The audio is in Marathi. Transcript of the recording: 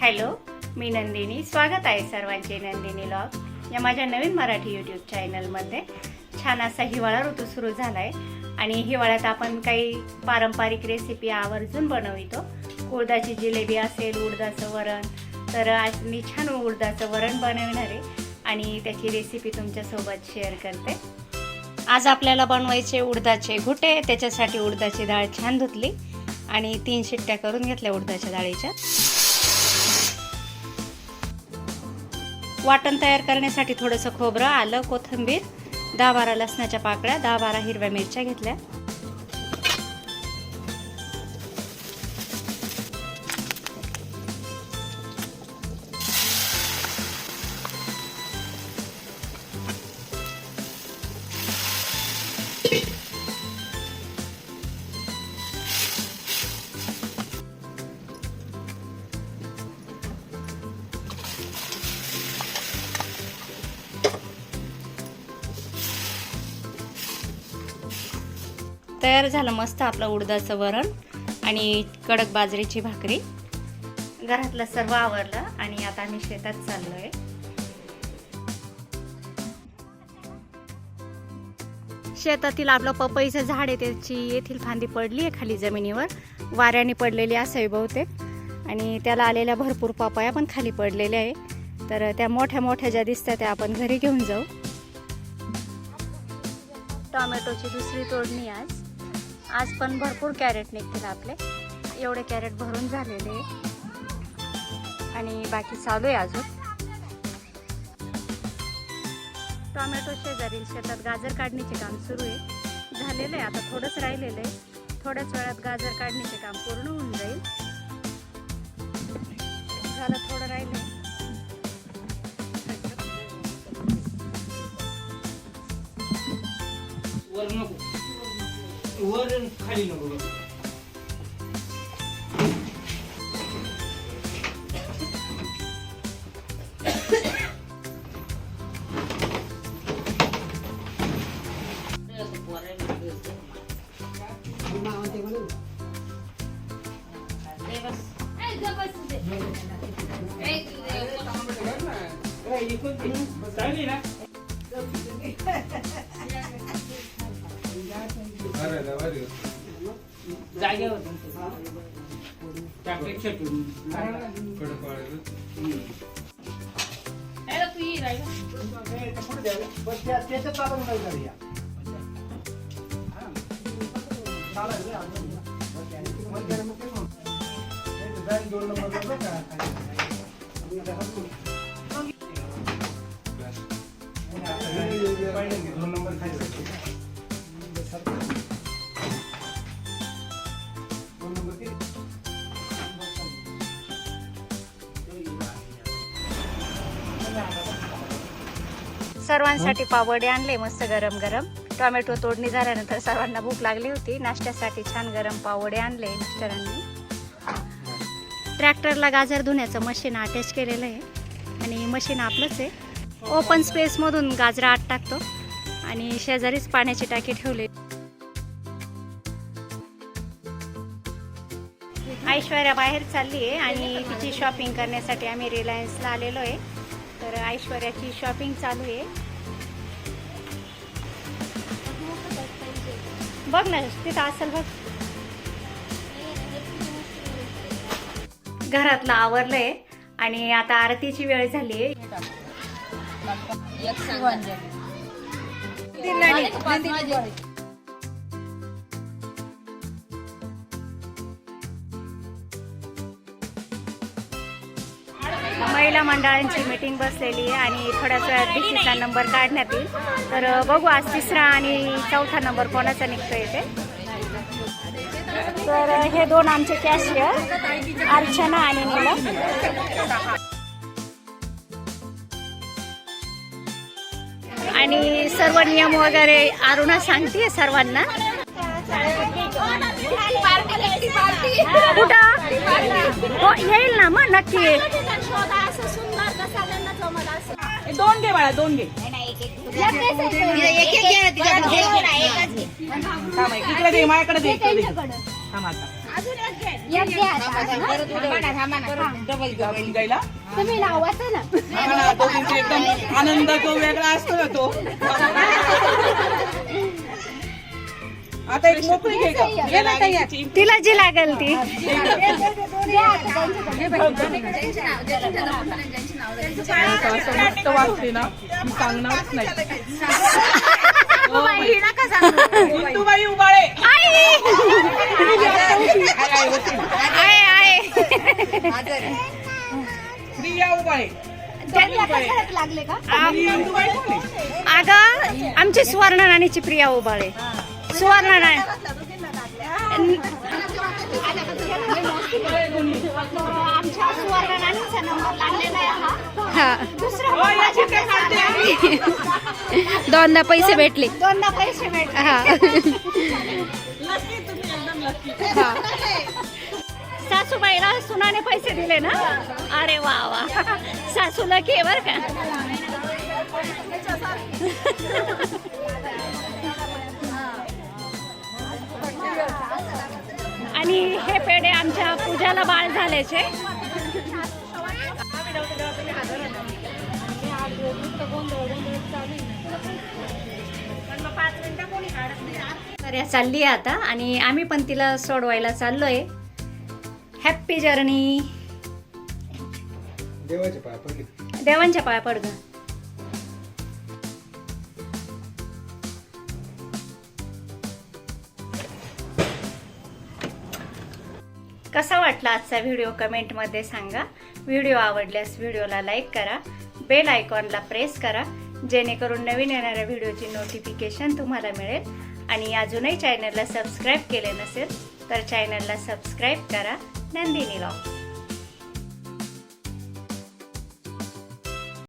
हॅलो मी नंदिनी. स्वागत आहे सर्वांचे नंदिनी लॉग या माझ्या नवीन मराठी यूट्यूब चॅनलमध्ये छान असा हिवाळा ऋतू सुरू झाला आहे आणि हिवाळ्यात आपण काही पारंपरिक रेसिपी आवर्जून बनवितो. उडदाची जिलेबी असेल उडदाचं वरण. तर आज मी छान उडदाचं वरण बनवणार आहे आणि त्याची रेसिपी तुमच्यासोबत शेअर करते. आज आपल्याला बनवायचे उडदाचे घुटे. त्याच्यासाठी उडदाची डाळ छान धुतली आणि तीन शिट्ट्या करून घेतल्या उडदाच्या डाळीच्या. वाटण तयार करण्यासाठी थोडंसं खोबरं आलं कोथिंबीर दहा बारा लसणाच्या पाकळ्या दहा बारा हिरव्या मिरच्या घेतल्या. तयार झालं मस्त आपलं उडदाचं वरण आणि कडक बाजरीची भाकरी. घरातलं सर्व आवरलं आणि आता आम्ही शेतात चाललोय. शेतातील आपलं पपईचं झाड आहे त्याची येथील फांदी पडली आहे खाली जमिनीवर. वाऱ्याने पडलेली असावी बहुतेक. आणि त्याला आलेल्या भरपूर पपया पण खाली पडलेल्या आहे. तर त्या मोठ्या मोठ्या ज्या दिसतात त्या आपण घरी घेऊन जाऊ. टोमॅटोची दुसरी तोडणी आज. आज पण भरपूर कॅरेट निघतील आपले. एवढे कॅरेट भरून झालेले आणि बाकी चालू आहे अजून. टोमॅटो शेजारील शेतात गाजर काढण्याचे काम सुरू आहे. झालेलं आहे आता थोडंच राहिलेलं आहे. थोड्याच वेळात गाजर काढण्याचे काम पूर्ण होऊन जाईल. झालं थोडं राहिलं आहे नको. वर खाली नको चांगली ना? जागेवर चॉकलेट छटून तू ये राहिला दोन नंबर खाली दोन सर्वांसाठी पावडे आणले मस्त गरम गरम टोमॅटो तोडणी झाल्यानंतर सर्वांना भूक लागली होती. नाश्त्यासाठी छान गरम पावडे आणले मिस्टरांनी. ट्रॅक्टरला गाजर धुण्याचं मशीन अटॅच केलेलं आहे. आणि मशीन आपलंच आहे. ओपन स्पेसमधून गाजरं आत टाकतो. आणि शेजारीच पाण्याची टाकी ठेवली. ऐश्वर्या बाहेर चालली आहे आणि तिची शॉपिंग करण्यासाठी आम्ही रिलायन्सला आलेलो आहे. तर ऐश्वर्याची शॉपिंग चालू आहे. बघ ना तिथं असेल बघ. घरातलं आवरलंय आणि आता आरतीची वेळ झाली आहे. महिला मंडळांची मीटिंग बसलेली आहे आणि थोड्याच वेळात बीसीचा नंबर काढण्यात येईल. तर बघू आज तिसरा आणि चौथा नंबर कोणाचा निघतोय ते. तर हे दोन आमचे कॅशियर अर्चना आणि नीलम. आणि सर्व नियम वगैरे अरुणा सांगते सर्वांना. कुठं? हो येईल ना मग नक्की येईल. दोन घे बाळा दोन घे. इकडे दे माझ्याकडे दे इकडे थांब आता. डबल गायला एकदम आनंद तो वेगळा असतो ना तो. आता एक मोकळी घे घे ना ताई. तिला जी लागेल ती. असं मस्त ना मी सांगणारच नाही. हो बाई. गुंतूबाई उबाळे. आहे आहे, होती. आहे प्रिया उबाळे. दोन्ही आता फरक लागले का? गुंतूबाई कोण आहे? अगं आमची सुवर्ण राणीची प्रिया उबाळे. सुवर्ण दोनदा पैसे भेटले दोनदा पैसे भेटले. हा. सासूबाईला सुनाने पैसे दिले ना? अरे वा वा. सासूला की बर का? आणि हे पेढे आमच्या पूजाला बाळ झाल्याचे. चालली आहे आता आणि आम्ही पण तिला सोडवायला चाललोय. हॅप्पी जर्नी देवाचे पाय पडले. देवांच्या पाया पड कसा वाटला आजचा व्हिडिओ कमेंटमध्ये सांगा. व्हिडिओ आवडल्यास व्हिडिओला लाईक करा. बेल आयकॉनला प्रेस करा. जेणेकरून नवीन येणाऱ्या व्हिडिओची नोटिफिकेशन तुम्हाला मिळेल. आणि अजूनही चॅनलला सबस्क्राईब केले नसेल तर चॅनलला सबस्क्राईब करा. नंदिनी लॉ